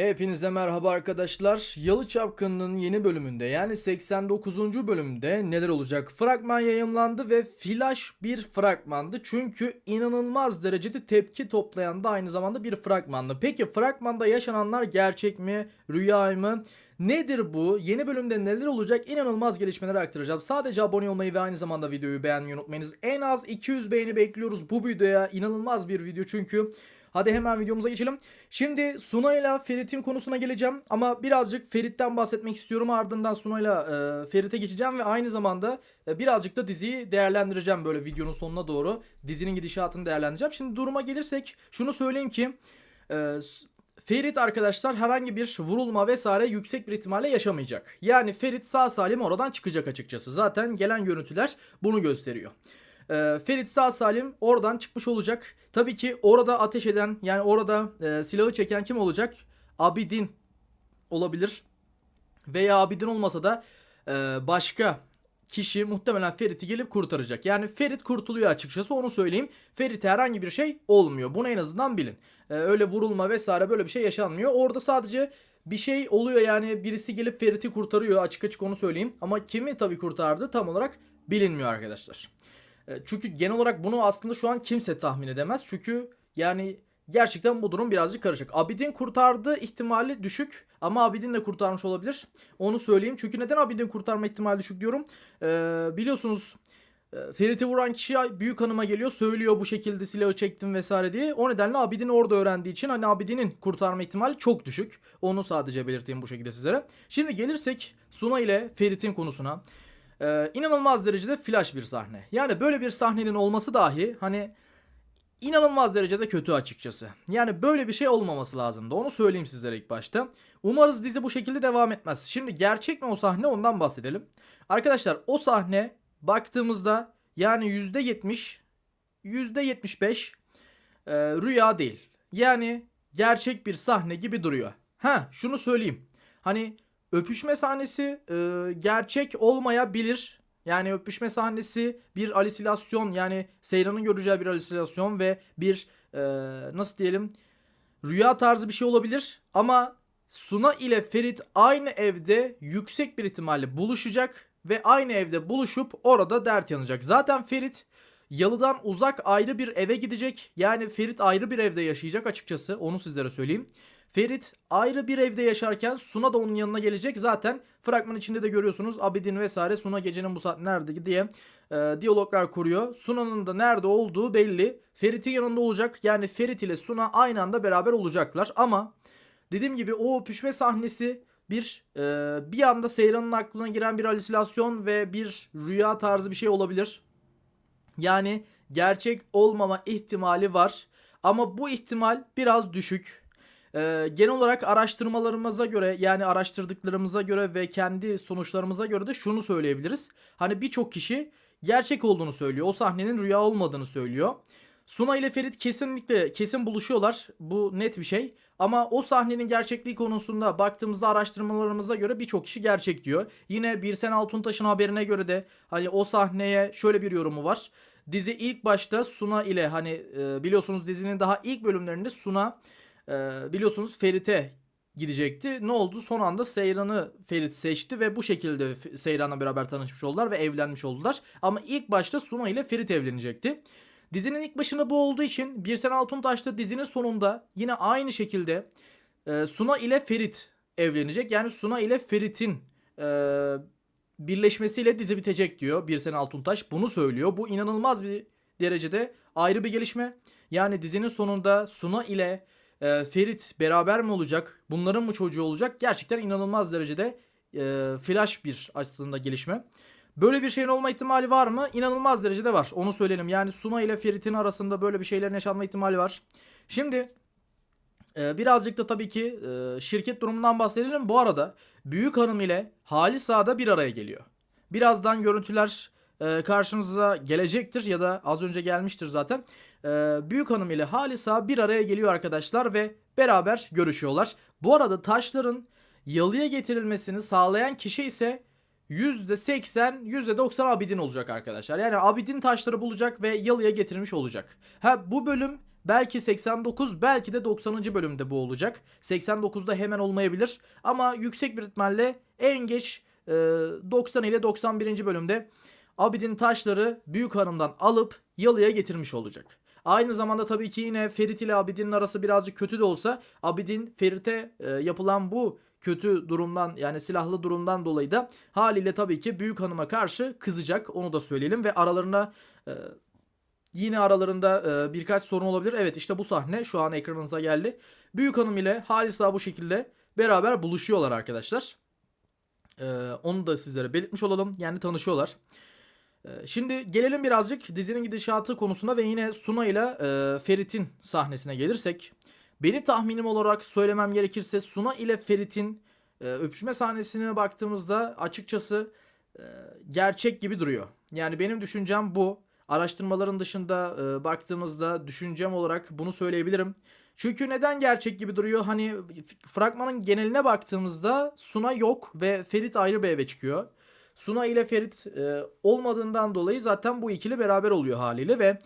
Hepinize merhaba arkadaşlar. Yalı Çapkını'nın yeni bölümünde yani 89. bölümde neler olacak? Fragman yayımlandı ve flash bir fragmandı. Çünkü inanılmaz derecede tepki toplayan da aynı zamanda bir fragmandı. Peki fragmanda yaşananlar gerçek mi? Rüya mı? Nedir bu? Yeni bölümde neler olacak? İnanılmaz gelişmeleri aktaracağım. Sadece abone olmayı ve aynı zamanda videoyu beğenmeyi unutmayınız. En az 200 beğeni bekliyoruz bu videoya. İnanılmaz bir video çünkü. Hadi hemen videomuza geçelim. Şimdi Suna ile Ferit'in konusuna geleceğim ama birazcık Ferit'ten bahsetmek istiyorum. Ardından Suna ile Ferit'e geçeceğim ve aynı zamanda e, birazcık da diziyi değerlendireceğim böyle videonun sonuna doğru. Dizinin gidişatını değerlendireceğim. Şimdi duruma gelirsek şunu söyleyeyim ki e, Ferit arkadaşlar herhangi bir vurulma vesaire yüksek bir ihtimalle yaşamayacak. Yani Ferit sağ salim oradan çıkacak açıkçası. Zaten gelen görüntüler bunu gösteriyor. Ee, Ferit sağ salim oradan çıkmış olacak. Tabii ki orada ateş eden yani orada e, silahı çeken kim olacak? Abidin olabilir. Veya Abidin olmasa da e, başka kişi muhtemelen Ferit'i gelip kurtaracak. Yani Ferit kurtuluyor açıkçası onu söyleyeyim. Ferit'e herhangi bir şey olmuyor. Bunu en azından bilin. Ee, öyle vurulma vesaire böyle bir şey yaşanmıyor. Orada sadece bir şey oluyor yani birisi gelip Ferit'i kurtarıyor açık açık onu söyleyeyim. Ama kimi tabii kurtardı tam olarak bilinmiyor arkadaşlar. E, Çünkü genel olarak bunu aslında şu an kimse tahmin edemez. Çünkü yani gerçekten bu durum birazcık karışık. Abidin kurtardığı ihtimali düşük ama Abidin de kurtarmış olabilir. Onu söyleyeyim. Çünkü neden Abidin kurtarma ihtimali düşük diyorum. Ee, biliyorsunuz e, Ferit'i vuran kişi büyük hanıma geliyor söylüyor bu şekilde silahı çektim vesaire diye. O nedenle Abidin orada öğrendiği için hani Abidin'in kurtarma ihtimali çok düşük. Onu sadece belirteyim bu şekilde sizlere. Şimdi gelirsek Suna ile Ferit'in konusuna. Ee, inanılmaz derecede flash bir sahne. Yani böyle bir sahnenin olması dahi hani inanılmaz derecede kötü açıkçası. Yani böyle bir şey olmaması lazımdı. Onu söyleyeyim sizlere ilk başta. Umarız dizi bu şekilde devam etmez. Şimdi gerçek mi o sahne ondan bahsedelim. Arkadaşlar o sahne baktığımızda yani %70 %75 e, rüya değil. Yani gerçek bir sahne gibi duruyor. Ha şunu söyleyeyim. Hani öpüşme sahnesi e, gerçek olmayabilir. Yani öpüşme sahnesi bir halüsinasyon yani Seyran'ın göreceği bir halüsinasyon ve bir e, nasıl diyelim rüya tarzı bir şey olabilir. Ama Suna ile Ferit aynı evde yüksek bir ihtimalle buluşacak ve aynı evde buluşup orada dert yanacak. Zaten Ferit Yalı'dan uzak ayrı bir eve gidecek. Yani Ferit ayrı bir evde yaşayacak açıkçası. Onu sizlere söyleyeyim. Ferit ayrı bir evde yaşarken Suna da onun yanına gelecek. Zaten fragman içinde de görüyorsunuz Abidin vesaire Suna gecenin bu saat nerede diye e, diyaloglar kuruyor. Suna'nın da nerede olduğu belli. Ferit'in yanında olacak. Yani Ferit ile Suna aynı anda beraber olacaklar. Ama dediğim gibi o öpüşme sahnesi bir e, bir anda Seyran'ın aklına giren bir halüsinasyon ve bir rüya tarzı bir şey olabilir. Yani gerçek olmama ihtimali var. Ama bu ihtimal biraz düşük. Ee, genel olarak araştırmalarımıza göre yani araştırdıklarımıza göre ve kendi sonuçlarımıza göre de şunu söyleyebiliriz. Hani birçok kişi gerçek olduğunu söylüyor. O sahnenin rüya olmadığını söylüyor. Suna ile Ferit kesinlikle kesin buluşuyorlar. Bu net bir şey. Ama o sahnenin gerçekliği konusunda baktığımızda araştırmalarımıza göre birçok kişi gerçek diyor. Yine Birsen Altuntaş'ın haberine göre de hani o sahneye şöyle bir yorumu var. Dizi ilk başta Suna ile hani e, biliyorsunuz dizinin daha ilk bölümlerinde Suna e, biliyorsunuz Ferit'e gidecekti. Ne oldu? Son anda Seyran'ı Ferit seçti ve bu şekilde Seyran'la beraber tanışmış oldular ve evlenmiş oldular. Ama ilk başta Suna ile Ferit evlenecekti. Dizinin ilk başında bu olduğu için Birsen Altuntaş da dizinin sonunda yine aynı şekilde e, Suna ile Ferit evlenecek. Yani Suna ile Ferit'in e, birleşmesiyle dizi bitecek diyor Birsen Altuntaş. Bunu söylüyor. Bu inanılmaz bir derecede ayrı bir gelişme. Yani dizinin sonunda Suna ile e, Ferit beraber mi olacak? Bunların mı çocuğu olacak? Gerçekten inanılmaz derecede e, flash bir aslında gelişme. Böyle bir şeyin olma ihtimali var mı? İnanılmaz derecede var. Onu söyleyelim. Yani Suna ile Ferit'in arasında böyle bir şeylerin yaşanma ihtimali var. Şimdi e, birazcık da tabii ki e, şirket durumundan bahsedelim. Bu arada Büyük Hanım ile Halis Ağa da bir araya geliyor. Birazdan görüntüler e, karşınıza gelecektir ya da az önce gelmiştir zaten. E, Büyük Hanım ile Halis Ağa bir araya geliyor arkadaşlar ve beraber görüşüyorlar. Bu arada taşların yalıya getirilmesini sağlayan kişi ise %80, %90 Abidin olacak arkadaşlar. Yani Abidin taşları bulacak ve yalıya getirmiş olacak. Ha bu bölüm Belki 89 belki de 90. bölümde bu olacak. 89'da hemen olmayabilir ama yüksek bir ihtimalle en geç e, 90 ile 91. bölümde Abidin taşları büyük hanımdan alıp yalıya getirmiş olacak. Aynı zamanda tabii ki yine Ferit ile Abidin'in arası birazcık kötü de olsa Abidin Ferit'e e, yapılan bu kötü durumdan yani silahlı durumdan dolayı da haliyle tabii ki büyük hanıma karşı kızacak onu da söyleyelim ve aralarına e, yine aralarında e, birkaç sorun olabilir. Evet işte bu sahne şu an ekranınıza geldi. Büyük hanım ile Halisa bu şekilde beraber buluşuyorlar arkadaşlar. E, onu da sizlere belirtmiş olalım. Yani tanışıyorlar. E, Şimdi gelelim birazcık dizinin gidişatı konusuna ve yine Suna ile e, Ferit'in sahnesine gelirsek. Benim tahminim olarak söylemem gerekirse Suna ile Ferit'in e, öpüşme sahnesine baktığımızda açıkçası e, gerçek gibi duruyor. Yani benim düşüncem bu. Araştırmaların dışında baktığımızda düşüncem olarak bunu söyleyebilirim. Çünkü neden gerçek gibi duruyor? Hani fragmanın geneline baktığımızda Suna yok ve Ferit ayrı bir eve çıkıyor. Suna ile Ferit e, olmadığından dolayı zaten bu ikili beraber oluyor haliyle ve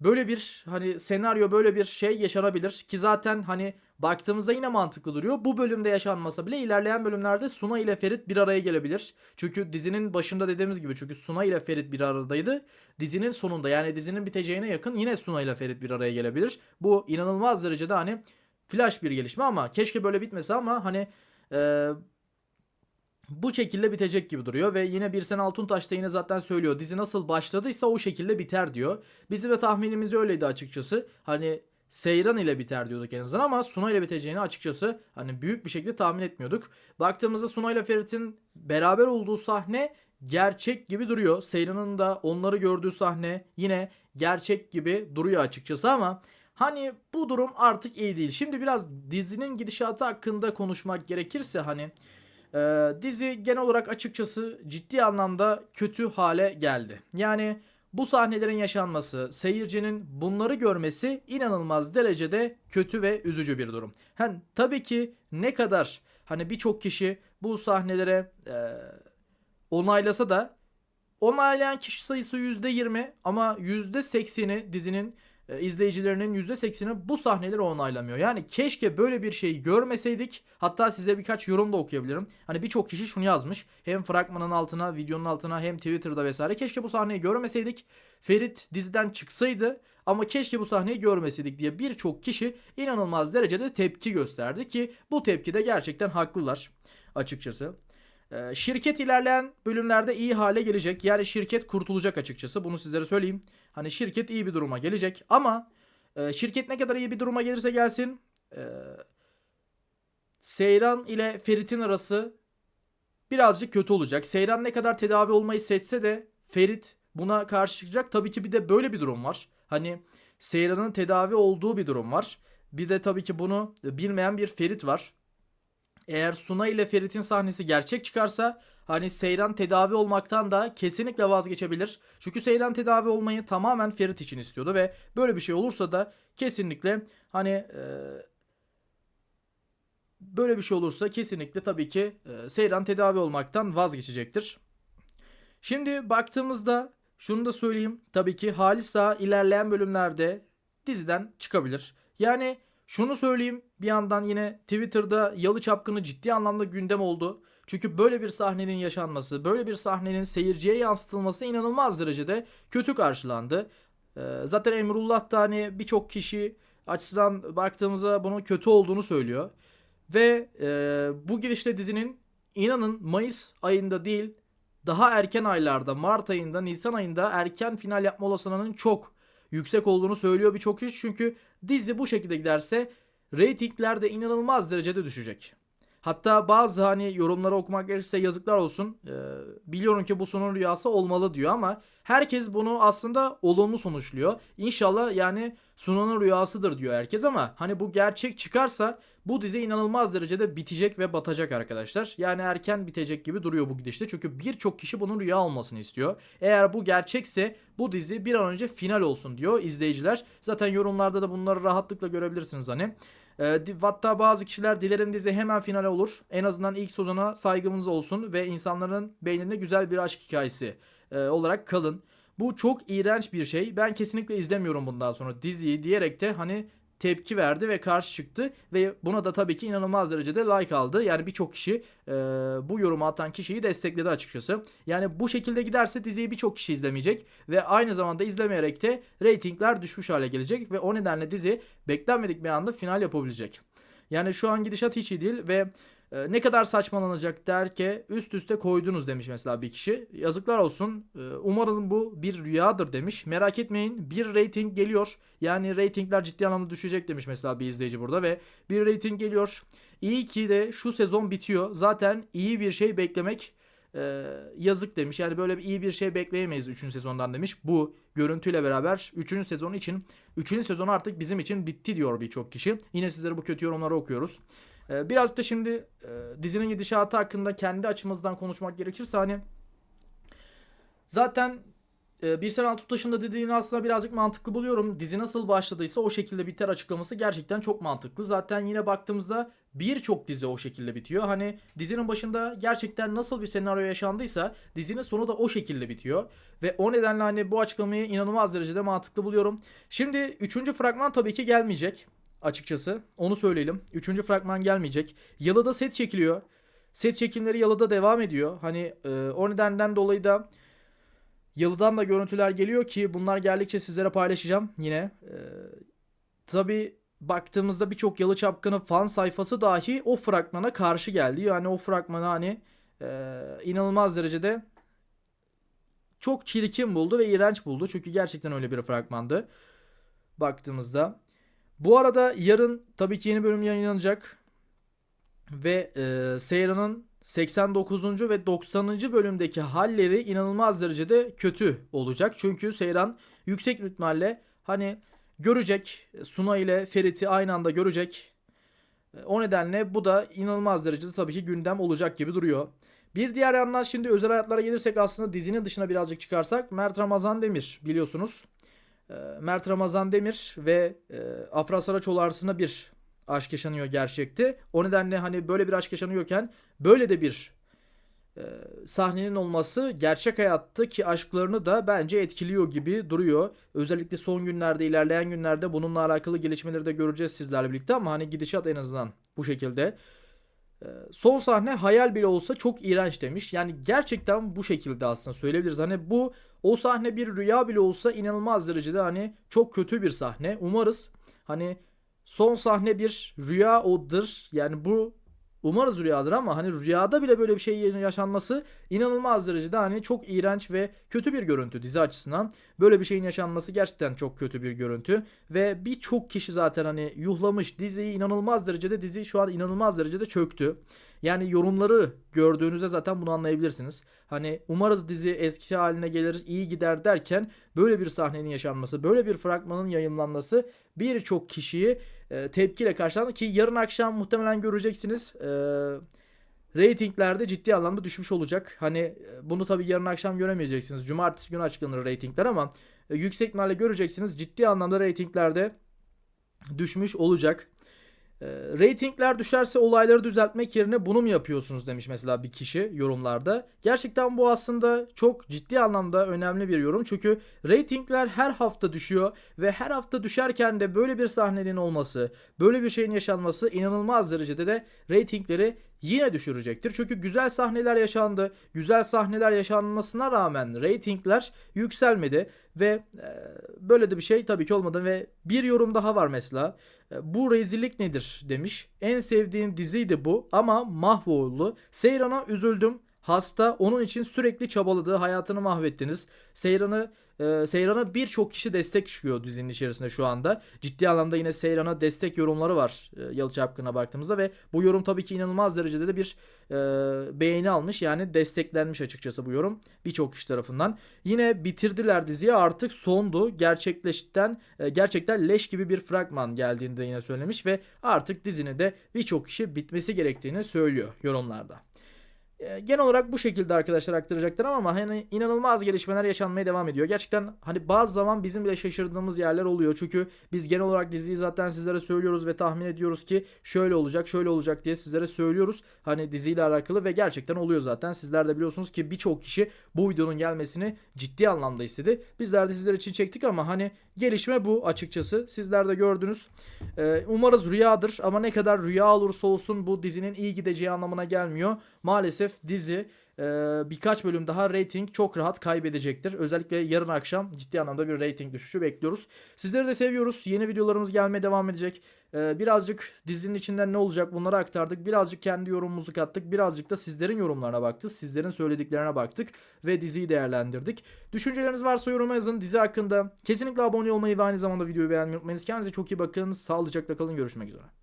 böyle bir hani senaryo böyle bir şey yaşanabilir ki zaten hani baktığımızda yine mantıklı duruyor. Bu bölümde yaşanmasa bile ilerleyen bölümlerde Suna ile Ferit bir araya gelebilir. Çünkü dizinin başında dediğimiz gibi çünkü Suna ile Ferit bir aradaydı. Dizinin sonunda yani dizinin biteceğine yakın yine Suna ile Ferit bir araya gelebilir. Bu inanılmaz derecede hani flash bir gelişme ama keşke böyle bitmese ama hani e, bu şekilde bitecek gibi duruyor ve yine bir sene Altuntaş da yine zaten söylüyor. Dizi nasıl başladıysa o şekilde biter diyor. Bizim de tahminimiz öyleydi açıkçası. Hani Seyran ile biter diyorduk en azından ama Suna ile biteceğini açıkçası hani büyük bir şekilde tahmin etmiyorduk. Baktığımızda Suna ile Ferit'in beraber olduğu sahne gerçek gibi duruyor. Seyran'ın da onları gördüğü sahne yine gerçek gibi duruyor açıkçası ama hani bu durum artık iyi değil. Şimdi biraz dizinin gidişatı hakkında konuşmak gerekirse hani ee, dizi genel olarak açıkçası ciddi anlamda kötü hale geldi. Yani bu sahnelerin yaşanması, seyircinin bunları görmesi inanılmaz derecede kötü ve üzücü bir durum. Hani tabii ki ne kadar hani birçok kişi bu sahnelere e, onaylasa da onaylayan kişi sayısı %20 ama %80'i dizinin e, izleyicilerinin %80'i bu sahneleri onaylamıyor. Yani keşke böyle bir şeyi görmeseydik. Hatta size birkaç yorum da okuyabilirim. Hani birçok kişi şunu yazmış. Hem fragmanın altına, videonun altına hem Twitter'da vesaire. Keşke bu sahneyi görmeseydik. Ferit diziden çıksaydı ama keşke bu sahneyi görmeseydik diye birçok kişi inanılmaz derecede tepki gösterdi ki bu tepkide gerçekten haklılar açıkçası. Ee, şirket ilerleyen bölümlerde iyi hale gelecek. Yani şirket kurtulacak açıkçası. Bunu sizlere söyleyeyim. Hani şirket iyi bir duruma gelecek ama e, şirket ne kadar iyi bir duruma gelirse gelsin e, Seyran ile Ferit'in arası birazcık kötü olacak. Seyran ne kadar tedavi olmayı seçse de Ferit buna karşı çıkacak. Tabii ki bir de böyle bir durum var. Hani Seyran'ın tedavi olduğu bir durum var. Bir de tabii ki bunu bilmeyen bir Ferit var. Eğer Suna ile Ferit'in sahnesi gerçek çıkarsa hani Seyran tedavi olmaktan da kesinlikle vazgeçebilir. Çünkü Seyran tedavi olmayı tamamen Ferit için istiyordu ve böyle bir şey olursa da kesinlikle hani e, böyle bir şey olursa kesinlikle tabii ki e, Seyran tedavi olmaktan vazgeçecektir. Şimdi baktığımızda şunu da söyleyeyim. Tabii ki Halisa ilerleyen bölümlerde diziden çıkabilir. Yani şunu söyleyeyim bir yandan yine Twitter'da Yalı Çapkını ciddi anlamda gündem oldu. Çünkü böyle bir sahnenin yaşanması, böyle bir sahnenin seyirciye yansıtılması inanılmaz derecede kötü karşılandı. Ee, zaten Emrullah da hani birçok kişi açısından baktığımızda bunun kötü olduğunu söylüyor. Ve e, bu gidişle dizinin inanın Mayıs ayında değil daha erken aylarda Mart ayında Nisan ayında erken final yapma olasılığının çok yüksek olduğunu söylüyor birçok kişi. Çünkü dizi bu şekilde giderse reytingler de inanılmaz derecede düşecek. Hatta bazı hani yorumları okumak gerekirse yazıklar olsun. Ee, biliyorum ki bu sonun rüyası olmalı diyor ama herkes bunu aslında olumlu sonuçluyor. İnşallah yani Sunan'ın rüyasıdır diyor herkes ama hani bu gerçek çıkarsa bu dizi inanılmaz derecede bitecek ve batacak arkadaşlar. Yani erken bitecek gibi duruyor bu gidişte. Çünkü birçok kişi bunun rüya olmasını istiyor. Eğer bu gerçekse bu dizi bir an önce final olsun diyor izleyiciler. Zaten yorumlarda da bunları rahatlıkla görebilirsiniz hani. E, hatta bazı kişiler dilerim dizi hemen finale olur. En azından ilk sezona saygımız olsun ve insanların beyninde güzel bir aşk hikayesi e, olarak kalın. Bu çok iğrenç bir şey. Ben kesinlikle izlemiyorum bundan sonra diziyi diyerek de hani tepki verdi ve karşı çıktı ve buna da tabii ki inanılmaz derecede like aldı. Yani birçok kişi e, bu yorumu atan kişiyi destekledi açıkçası. Yani bu şekilde giderse diziyi birçok kişi izlemeyecek ve aynı zamanda izlemeyerek de reytingler düşmüş hale gelecek ve o nedenle dizi beklenmedik bir anda final yapabilecek. Yani şu an gidişat hiç iyi değil ve e, ne kadar saçmalanacak der ki üst üste koydunuz demiş mesela bir kişi. Yazıklar olsun. E, umarım bu bir rüyadır demiş. Merak etmeyin bir rating geliyor. Yani ratingler ciddi anlamda düşecek demiş mesela bir izleyici burada ve bir rating geliyor. İyi ki de şu sezon bitiyor. Zaten iyi bir şey beklemek e, yazık demiş. Yani böyle bir iyi bir şey bekleyemeyiz 3. sezondan demiş. Bu görüntüyle beraber 3. sezon için 3. sezon artık bizim için bitti diyor birçok kişi. Yine sizlere bu kötü yorumları okuyoruz. E, biraz da şimdi e, dizinin gidişatı hakkında kendi açımızdan konuşmak gerekirse hani zaten e, bir sene altı taşında dediğini aslında birazcık mantıklı buluyorum. Dizi nasıl başladıysa o şekilde biter açıklaması gerçekten çok mantıklı. Zaten yine baktığımızda birçok dizi o şekilde bitiyor. Hani dizinin başında gerçekten nasıl bir senaryo yaşandıysa dizinin sonu da o şekilde bitiyor. Ve o nedenle hani bu açıklamayı inanılmaz derecede mantıklı buluyorum. Şimdi 3. fragman tabii ki gelmeyecek açıkçası. Onu söyleyelim. 3. fragman gelmeyecek. Yalıda set çekiliyor. Set çekimleri Yalıda devam ediyor. Hani e, o nedenden dolayı da Yalı'dan da görüntüler geliyor ki bunlar geldikçe sizlere paylaşacağım yine. Ee, Tabi baktığımızda birçok Yalı Çapkını fan sayfası dahi o fragmana karşı geldi. Yani o fragmanı hani e, inanılmaz derecede çok çirkin buldu ve iğrenç buldu. Çünkü gerçekten öyle bir fragmandı baktığımızda. Bu arada yarın tabii ki yeni bölüm yayınlanacak. Ve e, Seyran'ın 89. ve 90. bölümdeki halleri inanılmaz derecede kötü olacak. Çünkü Seyran yüksek ihtimalle hani görecek Suna ile Ferit'i aynı anda görecek. O nedenle bu da inanılmaz derecede tabii ki gündem olacak gibi duruyor. Bir diğer yandan şimdi özel hayatlara gelirsek aslında dizinin dışına birazcık çıkarsak Mert Ramazan Demir biliyorsunuz. E, Mert Ramazan Demir ve e, Afra Saraçoğlu arasında bir aşk yaşanıyor gerçekte. O nedenle hani böyle bir aşk yaşanıyorken böyle de bir e, sahnenin olması gerçek hayattaki aşklarını da bence etkiliyor gibi duruyor. Özellikle son günlerde ilerleyen günlerde bununla alakalı gelişmeleri de göreceğiz sizlerle birlikte ama hani gidişat en azından bu şekilde. E, son sahne hayal bile olsa çok iğrenç demiş. Yani gerçekten bu şekilde aslında söyleyebiliriz. Hani bu o sahne bir rüya bile olsa inanılmaz derecede hani çok kötü bir sahne. Umarız hani Son sahne bir rüya odur. Yani bu umarız rüyadır ama hani rüyada bile böyle bir şey yaşanması inanılmaz derecede hani çok iğrenç ve kötü bir görüntü dizi açısından. Böyle bir şeyin yaşanması gerçekten çok kötü bir görüntü ve birçok kişi zaten hani yuhlamış diziyi inanılmaz derecede dizi şu an inanılmaz derecede çöktü. Yani yorumları gördüğünüzde zaten bunu anlayabilirsiniz. Hani umarız dizi eski haline gelir, iyi gider derken böyle bir sahnenin yaşanması, böyle bir fragmanın yayınlanması birçok kişiyi e, tepkiyle karşılandı ki yarın akşam muhtemelen göreceksiniz. E, Ratinglerde ciddi anlamda düşmüş olacak. Hani e, bunu tabii yarın akşam göremeyeceksiniz. Cumartesi günü açıklanır ratingler ama e, yüksek ihtimalle göreceksiniz. Ciddi anlamda ratinglerde düşmüş olacak. E, ratingler düşerse olayları düzeltmek yerine bunu mu yapıyorsunuz demiş mesela bir kişi yorumlarda. Gerçekten bu aslında çok ciddi anlamda önemli bir yorum. Çünkü ratingler her hafta düşüyor ve her hafta düşerken de böyle bir sahnenin olması, böyle bir şeyin yaşanması inanılmaz derecede de ratingleri yine düşürecektir. Çünkü güzel sahneler yaşandı. Güzel sahneler yaşanmasına rağmen reytingler yükselmedi ve e, böyle de bir şey tabii ki olmadı ve bir yorum daha var mesela. E, bu rezillik nedir demiş. En sevdiğim diziydi bu ama mahvoldu. Seyran'a üzüldüm. Hasta onun için sürekli çabaladı. Hayatını mahvettiniz. Seyran'ı e, Seyran'a birçok kişi destek çıkıyor dizinin içerisinde şu anda. Ciddi anlamda yine Seyran'a destek yorumları var e, Yalı Çapkın'a baktığımızda ve bu yorum tabii ki inanılmaz derecede de bir e, beğeni almış. Yani desteklenmiş açıkçası bu yorum birçok kişi tarafından. Yine bitirdiler diziyi artık sondu. Gerçekleşten e, gerçekten leş gibi bir fragman geldiğinde yine söylemiş ve artık dizinin de birçok kişi bitmesi gerektiğini söylüyor yorumlarda. E, genel olarak bu şekilde arkadaşlar aktaracaklar ama hani inanılmaz gelişmeler yaşanmaya devam ediyor. Gerçekten hani bazı zaman bizim bile şaşırdığımız yerler oluyor. Çünkü biz genel olarak diziyi zaten sizlere söylüyoruz ve tahmin ediyoruz ki şöyle olacak, şöyle olacak diye sizlere söylüyoruz. Hani diziyle alakalı ve gerçekten oluyor zaten. Sizler de biliyorsunuz ki birçok kişi bu videonun gelmesini ciddi anlamda istedi. Bizler de sizler için çektik ama hani gelişme bu açıkçası. Sizler de gördünüz. Ee, umarız rüyadır ama ne kadar rüya olursa olsun bu dizinin iyi gideceği anlamına gelmiyor. Maalesef dizi birkaç bölüm daha rating çok rahat kaybedecektir. Özellikle yarın akşam ciddi anlamda bir rating düşüşü bekliyoruz. Sizleri de seviyoruz. Yeni videolarımız gelmeye devam edecek. Ee, birazcık dizinin içinden ne olacak bunları aktardık. Birazcık kendi yorumumuzu kattık. Birazcık da sizlerin yorumlarına baktık. Sizlerin söylediklerine baktık ve diziyi değerlendirdik. Düşünceleriniz varsa yoruma yazın. Dizi hakkında kesinlikle abone olmayı ve aynı zamanda videoyu beğenmeyi unutmayınız. Kendinize çok iyi bakın. Sağlıcakla kalın. Görüşmek üzere.